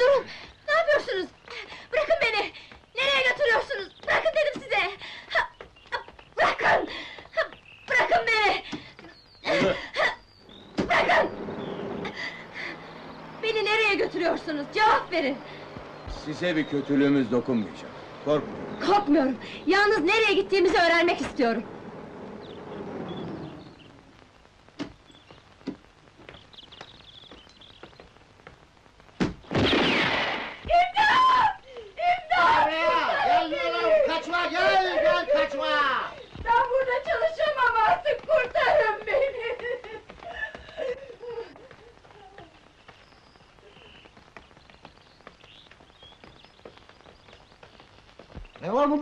Durun! Ne yapıyorsunuz? Bırakın beni! Nereye götürüyorsunuz? Bırakın dedim size! Ha, Bırakın! Ha, Bırakın beni! Bırakın! Beni nereye götürüyorsunuz? Cevap verin! Size bir kötülüğümüz dokunmayacak. Korkmayın. Korkmuyorum! Yalnız nereye gittiğimizi öğrenmek istiyorum!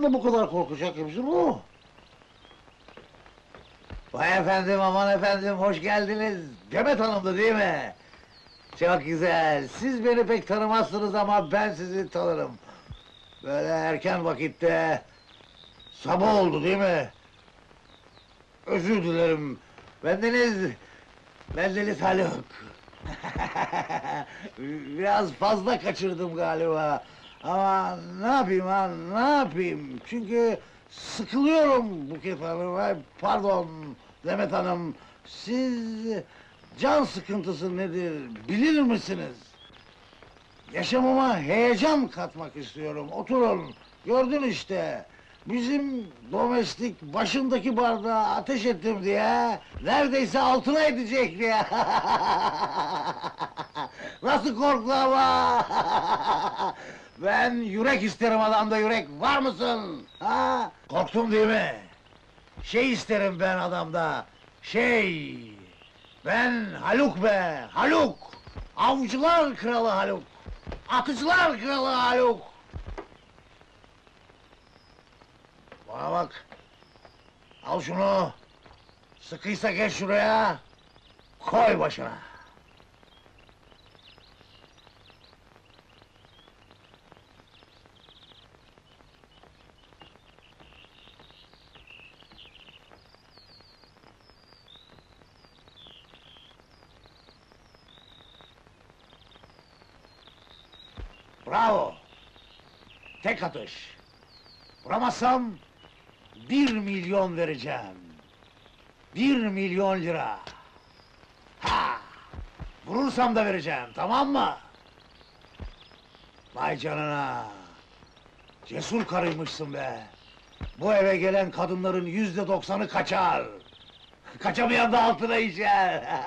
Bunda bu kadar korkacak hepsi bu? Vay efendim, aman efendim, hoş geldiniz. Demet Hanım'dı değil mi? Çok güzel, siz beni pek tanımazsınız ama ben sizi tanırım. Böyle erken vakitte... Sabah oldu değil mi? Özür dilerim. Bendeniz... Bendeniz Haluk. Biraz fazla kaçırdım galiba. Ama ne yapayım ha, ne yapayım? Çünkü sıkılıyorum Buket Hanım. Ay, Pardon Demet Hanım. Siz can sıkıntısı nedir bilir misiniz? Yaşamıma heyecan katmak istiyorum. Oturun. Gördün işte. Bizim domestik başındaki bardağa ateş ettim diye neredeyse altına edecek diye. Nasıl korktu ben yürek isterim adamda yürek. Var mısın? Ha? Korktum değil mi? Şey isterim ben adamda. Şey. Ben Haluk be. Haluk. Avcılar kralı Haluk. Atıcılar kralı Haluk. Bana bak. Al şunu. Sıkıysa geç şuraya. Koy başına. Bravo. Tek atış. Vuramazsam bir milyon vereceğim. Bir milyon lira. Ha! Vurursam da vereceğim, tamam mı? Vay canına! Cesur karıymışsın be! Bu eve gelen kadınların yüzde doksanı kaçar! Kaçamayan da altına işer!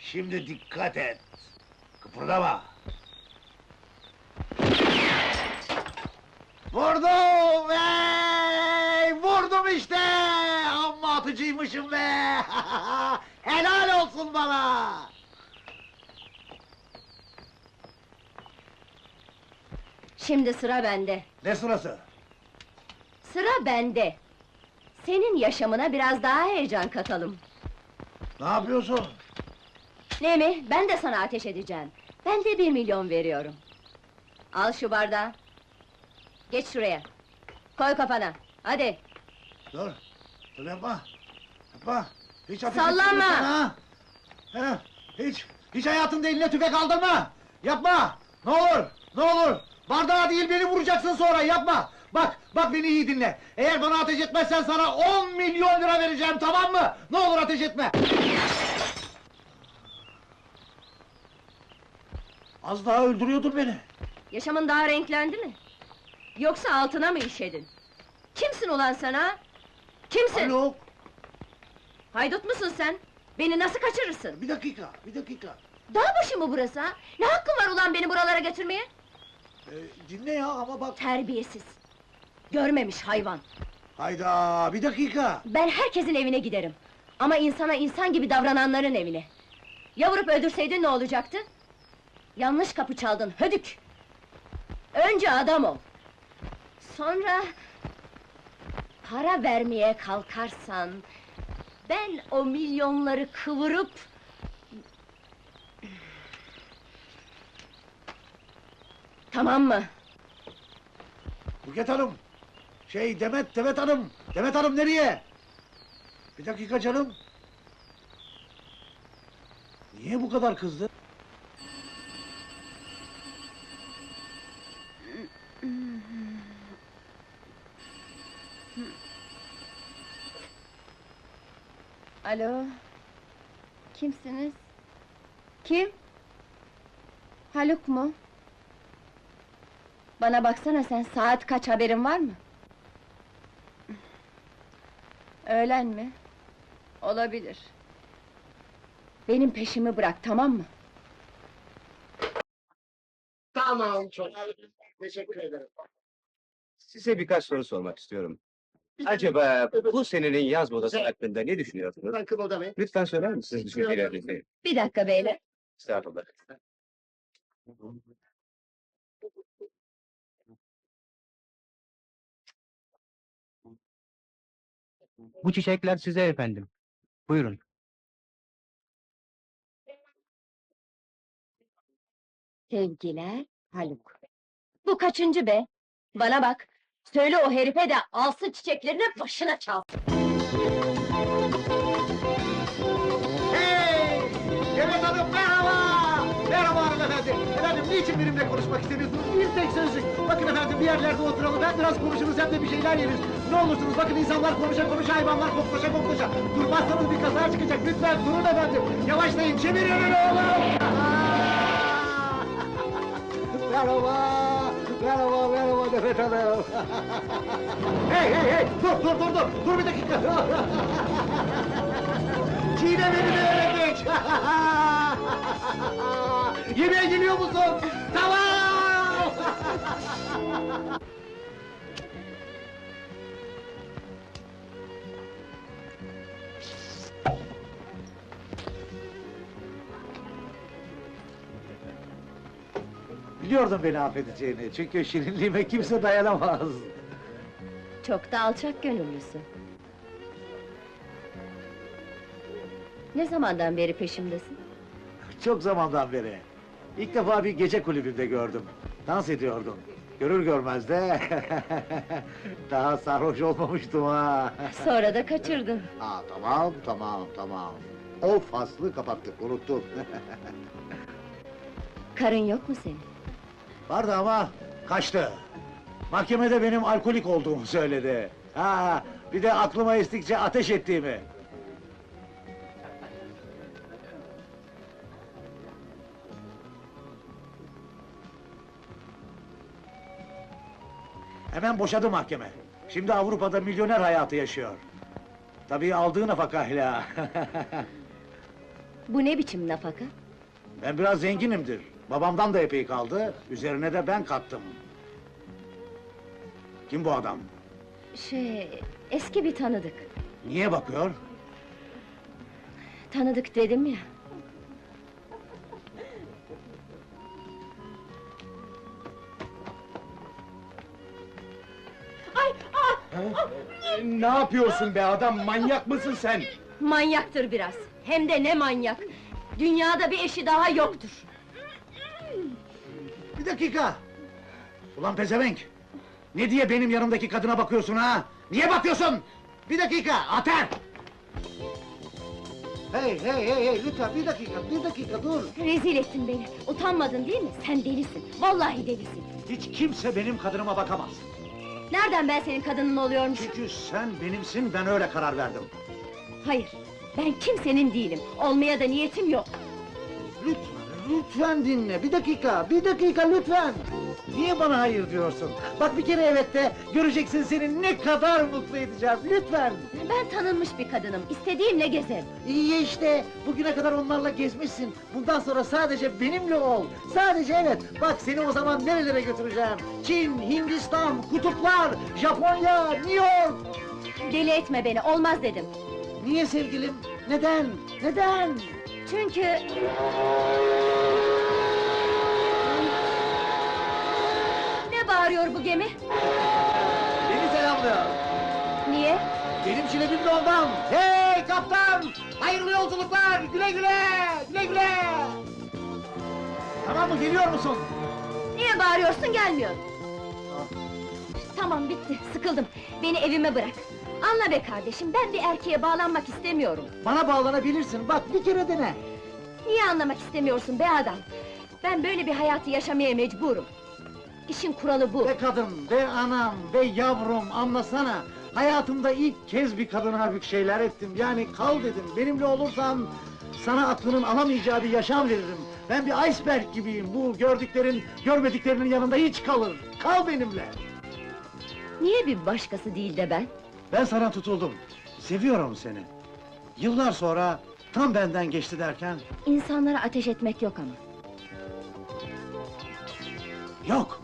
Şimdi dikkat et! Kıpırdama! Vurdum! Hey! Vurdum işte! Amma atıcıymışım be! Helal olsun bana! Şimdi sıra bende. Ne sırası? Sıra bende. Senin yaşamına biraz daha heyecan katalım. Ne yapıyorsun? Ne mi? Ben de sana ateş edeceğim. Ben de bir milyon veriyorum. Al şu bardağı. Geç şuraya. Koy kafana. Hadi. Dur! Dur yapma! Yapma! Hiç ateş Sallanma! etmiyorsun ha! He, hiç, hiç hayatında eline tüfek aldırma! Yapma! Ne olur, ne olur! Bardağa değil beni vuracaksın sonra, yapma! Bak, bak beni iyi dinle! Eğer bana ateş etmezsen sana 10 milyon lira vereceğim, tamam mı? Ne olur ateş etme! Az daha öldürüyordun beni! Yaşamın daha renklendi mi? Yoksa altına mı işedin? Kimsin ulan sen ha? Kimsin? Alo! Haydut musun sen? Beni nasıl kaçırırsın? Bir dakika, bir dakika! Dağ başı mı burası ha? Ne hakkın var ulan beni buralara götürmeye? Ee, dinle ya ama bak... Terbiyesiz! Görmemiş hayvan! Hayda, bir dakika! Ben herkesin evine giderim. Ama insana insan gibi davrananların evine. Ya vurup öldürseydin ne olacaktı? Yanlış kapı çaldın, hödük! Önce adam ol. Sonra... Para vermeye kalkarsan... Ben o milyonları kıvırıp... Tamam mı? Buket Hanım! Şey, Demet, Demet Hanım! Demet Hanım nereye? Bir dakika canım! Niye bu kadar kızdı? Alo. Kimsiniz? Kim? Haluk mu? Bana baksana sen, saat kaç haberin var mı? Öğlen mi? Olabilir. Benim peşimi bırak, tamam mı? Tamam çok. Teşekkür ederim. Size birkaç soru sormak istiyorum. Acaba bu senenin yaz modası hakkında ne düşünüyorsunuz? Ben kımıldamayın. Lütfen söyler misiniz düşüncelerinizi? Bir dakika beyler. Estağfurullah. Bu çiçekler size efendim. Buyurun. Sevgiler, Haluk. Bu kaçıncı be? Bana bak, söyle o herife de alsın çiçeklerini başına çal. Hey! Demet Hanım merhaba! Merhaba hanımefendi. Efendim niçin benimle konuşmak istemiyorsunuz? Bir tek sözcük. Bakın efendim bir yerlerde oturalım. Hem biraz konuşuruz hem de bir şeyler yeriz. Ne olursunuz bakın insanlar konuşa konuşa hayvanlar koklaşa koklaşa. Durmazsanız bir kaza çıkacak. Lütfen durun efendim. Yavaşlayın çevirin önünü oğlum. merhaba. Demet Hanım. hey, hey, hey! Dur, dur, dur, dur! Dur bir dakika! Çiğne beni de öyle geç! Yemeğe geliyor musun? Tamam! Biliyordum beni affedeceğini, çünkü şirinliğime kimse dayanamaz. Çok da alçak gönüllüsün. Ne zamandan beri peşimdesin? Çok zamandan beri. İlk defa bir gece kulübünde gördüm. Dans ediyordun. Görür görmez de... Daha sarhoş olmamıştım ha. Sonra da kaçırdın. Aa, tamam, tamam, tamam. O faslı kapattık, unuttum. Karın yok mu senin? Vardı ama kaçtı. Mahkemede benim alkolik olduğumu söyledi. Ha, bir de aklıma estikçe ateş ettiğimi. Hemen boşadı mahkeme. Şimdi Avrupa'da milyoner hayatı yaşıyor. Tabii aldığı nafakayla. Bu ne biçim nafaka? ben biraz zenginimdir. Babamdan da epey kaldı. Üzerine de ben kattım. Kim bu adam? Şey, eski bir tanıdık. Niye bakıyor? Tanıdık dedim ya. Ne yapıyorsun be adam? Manyak mısın sen? Manyaktır biraz. Hem de ne manyak. Dünyada bir eşi daha yoktur. Bir dakika! Ulan pezevenk! Ne diye benim yanımdaki kadına bakıyorsun ha? Niye bakıyorsun? Bir dakika, ater! Hey, hey, hey, hey, lütfen bir dakika, bir dakika dur! Rezil ettin beni. Utanmadın değil mi? Sen delisin. Vallahi delisin. Hiç kimse benim kadınıma bakamaz. Nereden ben senin kadının oluyormuşum? Çünkü sen benimsin, ben öyle karar verdim. Hayır. Ben kimsenin değilim. Olmaya da niyetim yok. Lütfen, lütfen dinle, bir dakika, bir dakika lütfen! Niye bana hayır diyorsun? Bak bir kere evet de, göreceksin seni ne kadar mutlu edeceğim, lütfen! Ben tanınmış bir kadınım. İstediğimle gezerim. İyi ya işte, bugüne kadar onlarla gezmişsin. Bundan sonra sadece benimle ol. Sadece evet, bak seni o zaman nerelere götüreceğim? Çin, Hindistan, kutuplar, Japonya, New York! Deli etme beni. Olmaz dedim. Niye sevgilim? Neden? Neden? Çünkü... Ne bağırıyor bu gemi? Beni selamlıyor. Niye? Benim çilebim de ondan. Hey kaptan! Hayırlı yolculuklar! Güle güle! Güle güle! Tamam mı, geliyor musun? Niye bağırıyorsun gelmiyor? Tamam bitti, sıkıldım. Beni evime bırak. Anla be kardeşim, ben bir erkeğe bağlanmak istemiyorum. Bana bağlanabilirsin, bak bir kere dene. Niye anlamak istemiyorsun be adam? Ben böyle bir hayatı yaşamaya mecburum. İşin kuralı bu. Be kadın, be anam, be yavrum anlasana. Hayatımda ilk kez bir kadına büyük şeyler ettim. Yani kal dedim, benimle olursan sana aklının alamayacağı bir yaşam veririm. Ben bir iceberg gibiyim. Bu gördüklerin, görmediklerinin yanında hiç kalır. Kal benimle. Niye bir başkası değil de ben? Ben sana tutuldum. Seviyorum seni. Yıllar sonra tam benden geçti derken İnsanlara ateş etmek yok ama. yok.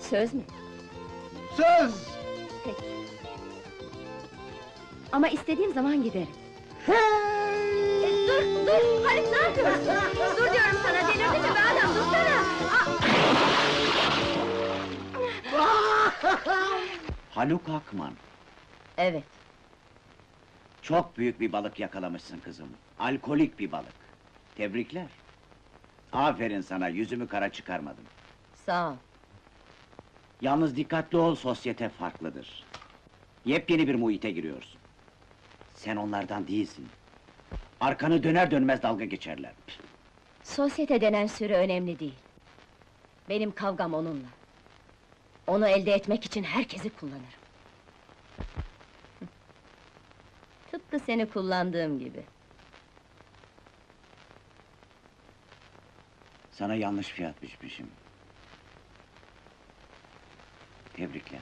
Söz mü? Söz. Peki. Ama istediğim zaman giderim. Hey! E, dur, dur! Halit ne yapıyorsun? dur diyorum sana, delirdin mi be adam, dursana! Aa! Haluk Akman, Evet, çok büyük bir balık yakalamışsın kızım. Alkolik bir balık. Tebrikler. Aferin sana, yüzümü kara çıkarmadım. sağ ol. Yalnız dikkatli ol, sosyete farklıdır. Yepyeni bir muhite giriyorsun. Sen onlardan değilsin. Arkanı döner dönmez dalga geçerler. Sosyete denen sürü önemli değil. Benim kavgam onunla. Onu elde etmek için herkesi kullanırım. Tıpkı seni kullandığım gibi. Sana yanlış fiyat biçmişim. Tebrikler.